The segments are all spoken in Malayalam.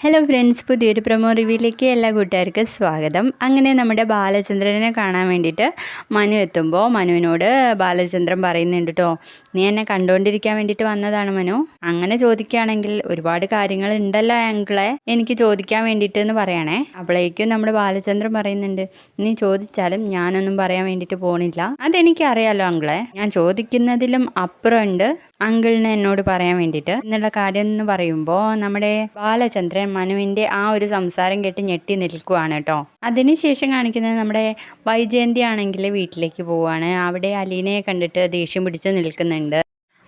ഹലോ ഫ്രണ്ട്സ് പുതിയൊരു പ്രൊമോ റിവ്യൂയിലേക്ക് എല്ലാ കൂട്ടുകാർക്കും സ്വാഗതം. അങ്ങനെ നമ്മുടെ ബാലചന്ദ്രനെ കാണാൻ വേണ്ടിയിട്ട് മനു എത്തുമ്പോൾ മനുവിനോട് ബാലചന്ദ്രൻ പറയുന്നുണ്ട് കേട്ടോ നീ എന്നെ കണ്ടുകൊണ്ടിരിക്കാൻ വേണ്ടിയിട്ട് വന്നതാണ് മനു. അങ്ങനെ ചോദിക്കുകയാണെങ്കിൽ ഒരുപാട് കാര്യങ്ങൾ ഉണ്ടല്ലോ അങ്കിളെ എനിക്ക് ചോദിക്കാൻ വേണ്ടിയിട്ട് എന്ന് പറയണേ. അപ്പോഴേക്കും നമ്മുടെ ബാലചന്ദ്രൻ പറയുന്നുണ്ട് നീ ചോദിച്ചാലും ഞാനൊന്നും പറയാൻ വേണ്ടിയിട്ട് പോണില്ല. അതെനിക്കറിയാലോ അങ്കിളെ ഞാൻ ചോദിക്കുന്നതിലും അപ്പുറമുണ്ട് അങ്കിളിനെ എന്നോട് പറയാൻ വേണ്ടിയിട്ട് എന്നുള്ള കാര്യം എന്ന് പറയുമ്പോൾ നമ്മുടെ ബാലചന്ദ്രൻ മനുവിന്റെ ആ ഒരു സംസാരം കേട്ട് ഞെട്ടി നിൽക്കുവാണ് കേട്ടോ. അതിനുശേഷം കാണിക്കുന്നത് നമ്മുടെ വൈജയന്തി ആണെങ്കിൽ വീട്ടിലേക്ക് പോവുകയാണ് അവിടെ അലീനയെ കണ്ടിട്ട് ദേഷ്യം പിടിച്ച് നിൽക്കുന്നുണ്ട്.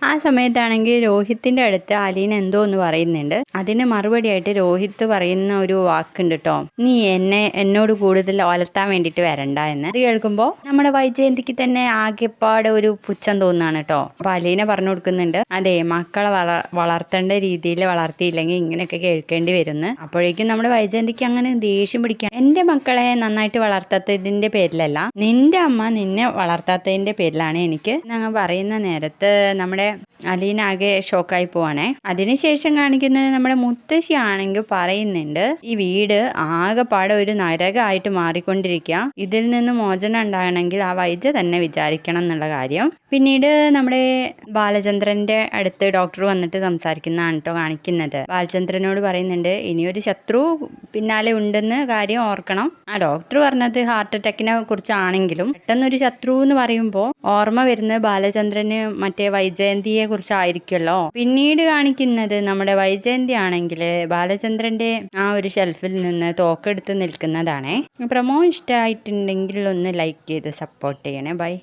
ആ സമയത്താണെങ്കിൽ രോഹിത്തിന്റെ അടുത്ത് അലീന എന്തോ എന്ന് പറയുന്നുണ്ട്. അതിന് മറുപടിയായിട്ട് രോഹിത്ത് പറയുന്ന ഒരു വാക്കുണ്ട് കേട്ടോ നീ എന്നെ എന്നോട് കൂടുതൽ ഒലത്താൻ വേണ്ടിയിട്ട് വരണ്ട എന്ന്. അത് കേൾക്കുമ്പോൾ നമ്മുടെ വൈജയന്തിക്ക് തന്നെ ആകെപ്പാട് ഒരു പുച്ഛം തോന്നുകയാണ് കേട്ടോ അപ്പോൾ അലീന പറഞ്ഞു കൊടുക്കുന്നുണ്ട് അതെ മക്കളെ വള വളർത്തേണ്ട രീതിയിൽ വളർത്തിയില്ലെങ്കിൽ ഇങ്ങനെയൊക്കെ കേൾക്കേണ്ടി വരുന്നു. അപ്പോഴേക്കും നമ്മുടെ വൈജയന്തിക്ക് അങ്ങനെ ദേഷ്യം പിടിക്കാൻ. എന്റെ മക്കളെ നന്നായിട്ട് വളർത്താത്തതിന്റെ പേരിലല്ല നിന്റെ അമ്മ നിന്നെ വളർത്താത്തതിന്റെ പേരിലാണ് എനിക്ക്. ഞങ്ങൾ പറയുന്ന നേരത്ത് നമ്മുടെ അലീന ആകെ ഷോക്കായി പോവാണേ. അതിനുശേഷം കാണിക്കുന്നത് നമ്മുടെ മുത്തശ്ശി ആണെങ്കിൽ പറയുന്നുണ്ട് ഈ വീട് ആകെപ്പാടെ ഒരു നരകമായിട്ട് മാറിക്കൊണ്ടിരിക്കുക ഇതിൽ നിന്ന് മോചനം ഉണ്ടാകണമെങ്കിൽ ആ വൈദ്യ തന്നെ വിചാരിക്കണം എന്നുള്ള കാര്യം. പിന്നീട് നമ്മുടെ ബാലചന്ദ്രന്റെ അടുത്ത് ഡോക്ടർ വന്നിട്ട് സംസാരിക്കുന്നതാണ് കേട്ടോ കാണിക്കുന്നത്. ബാലചന്ദ്രനോട് പറയുന്നുണ്ട് ഇനിയൊരു ശത്രു പിന്നാലെ ഉണ്ടെന്ന് കാര്യം ഓർക്കണം. ആ ഡോക്ടർ പറഞ്ഞത് ഹാർട്ട് അറ്റാക്കിനെ കുറിച്ചാണെങ്കിലും പെട്ടെന്നൊരു ശത്രു എന്ന് പറയുമ്പോൾ ഓർമ്മ വരുന്നത് ബാലചന്ദ്രന് മറ്റേ വൈജയന്തിയെ കുറിച്ചായിരിക്കുമല്ലോ. പിന്നീട് കാണിക്കുന്നത് നമ്മുടെ വൈജയന്തി ആണെങ്കിൽ ബാലചന്ദ്രന്റെ ആ ഒരു ഷെൽഫിൽ നിന്ന് തോക്കെടുത്ത് നിൽക്കുന്നതാണേ. പ്രമോ ഇഷ്ടമായിട്ടുണ്ടെങ്കിൽ ഒന്ന് ലൈക്ക് ചെയ്ത് സപ്പോർട്ട് ചെയ്യണേ. ബൈ